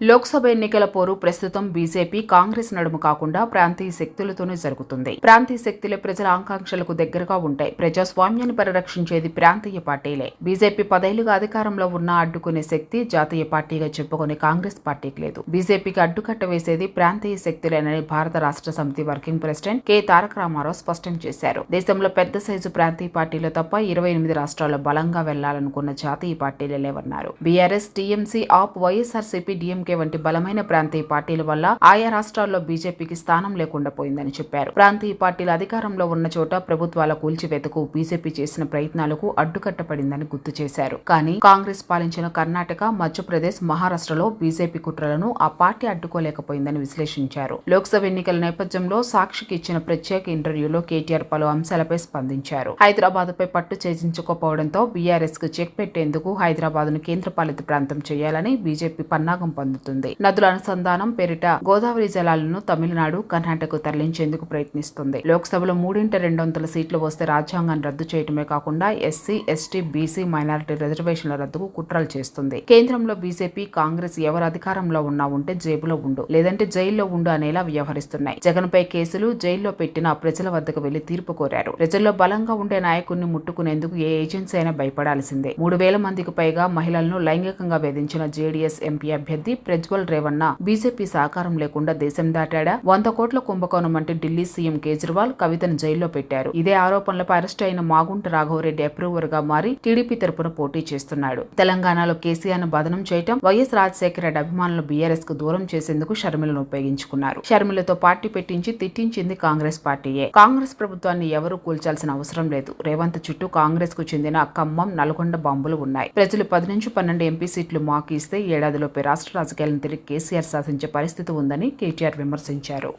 లోక్సభ ఎన్నికల పోరు ప్రస్తుతం బీజేపీ కాంగ్రెస్ నడుము కాకుండా ప్రాంతీయ శక్తులతోనే జరుగుతుంది. ప్రాంతీయ శక్తులే ప్రజల ఆకాంక్షలకు దగ్గరగా ఉంటాయి ప్రజాస్వామ్యాన్ని పరిరక్షించేది ప్రాంతీయ పార్టీలే. బీజేపీ పదేళ్ళుగా అధికారంలో ఉన్న అడ్డుకునే శక్తి జాతీయ పార్టీగా చెప్పుకునే కాంగ్రెస్ పార్టీకి లేదు. బీజేపీకి అడ్డుకట్ట వేసేది ప్రాంతీయ శక్తులేనని Bharat Rashtra Samithi working president K. Taraka Rama Rao స్పష్టం చేశారు. దేశంలో పెద్ద సైజు ప్రాంతీయ పార్టీలు తప్ప ఇరవై ఎనిమిది రాష్ట్రాల్లో బలంగా వెళ్ళాలనుకున్న జాతీయ పార్టీలే లేవన్నారు. BRS TMC AAP YSRCP DM DMK వంటి బలమైన ప్రాంతీయ పార్టీల వల్ల ఆయా రాష్ట్రాల్లో బీజేపీకి స్థానం లేకుండా పోయిందని చెప్పారు. ప్రాంతీయ పార్టీలు అధికారంలో ఉన్న చోట ప్రభుత్వాల కూల్చివేతకు బీజేపీ చేసిన ప్రయత్నాలకు అడ్డుకట్టపడిందని గుర్తు చేశారు. కానీ కాంగ్రెస్ పాలించిన కర్ణాటక మధ్యప్రదేశ్ మహారాష్ట్రలో బీజేపీ కుట్రలను ఆ పార్టీ అడ్డుకోలేకపోయిందని విశ్లేషించారు. లోక్సభ ఎన్నికల నేపథ్యంలో సాక్షికి ఇచ్చిన ప్రత్యేక ఇంటర్వ్యూలో కేటీఆర్ పలు అంశాలపై స్పందించారు. హైదరాబాద్ పై పట్టు చేజించకపోవడంతో బీఆర్ఎస్కు చెక్ పెట్టేందుకు హైదరాబాద్ను కేంద్రపాలిత ప్రాంతం చేయాలని బీజేపీ పన్నాగం పొందుతుంది నదుల అనుసంధానం పేరిట గోదావరి జలాలను తమిళనాడు కర్ణాటకకు తరలించేందుకు ప్రయత్నిస్తుంది. లోక్సభలో మూడింట రెండు వందల సీట్లు వస్తే రాజ్యాంగాన్ని రద్దు చేయడమే కాకుండా ఎస్సీ ఎస్టీ బీసీ మైనారిటీ రిజర్వేషన్ల రద్దుకు కుట్రలు చేస్తుంది. కేంద్రంలో బీజేపీ కాంగ్రెస్ ఎవరు అధికారంలో ఉన్నా ఉంటే జేబులో ఉండు లేదంటే జైల్లో ఉండు అనేలా వ్యవహరిస్తున్నాయి. జగన్ పై కేసులు జైల్లో పెట్టిన ప్రజల వద్దకు వెళ్ళి తీర్పు కోరారు. ప్రజల్లో బలంగా ఉండే నాయకుడిని ముట్టుకునేందుకు ఏ ఏజెన్సీ అయినా భయపడాల్సిందే. మూడు వేల మందికి పైగా మహిళలను లైంగికంగా వేధించిన జేడీఎస్ ఎంపీ అభ్యర్థి ప్రజ్వల్ రేవన్న. బీజేపీ సహకారం లేకుండా దేశం దాటాడా? వంద కోట్ల కుంభకోణం అంటే ఢిల్లీ సీఎం కేజ్రీవాల్ కవితను జైల్లో పెట్టారు. ఇదే ఆరోపణలపై అరెస్ట్ అయిన మాగుంట రాఘవరెడ్డి అప్రూవర్గా మారి టీడీపీ తరపున పోటీ చేస్తున్నాడు. తెలంగాణలో కేసీఆర్ను బదనం చేయటం వైఎస్ రాజశేఖర రెడ్డి అభిమానులు బీఆర్ఎస్కు దూరం చేసేందుకు షర్మిలను ఉపయోగించుకున్నారు. షర్మిలతో పార్టీ పెట్టించి తిట్టించింది కాంగ్రెస్ పార్టీయే. కాంగ్రెస్ ప్రభుత్వాన్ని ఎవరూ కూల్చాల్సిన అవసరం లేదు. రేవంత్ చుట్టూ కాంగ్రెస్కు చెందిన ఖమ్మం నల్గొండ బాంబులు ఉన్నాయి. ప్రజలు పది నుంచి పన్నెండు ఎంపీ సీట్లు మాకు ఇస్తే ఏడాదిలోపే రాష్ట్ర రాజకీయాలను తిరిగి కేసీఆర్ సాధించే పరిస్థితి ఉందని కేటీఆర్ విమర్శించారు.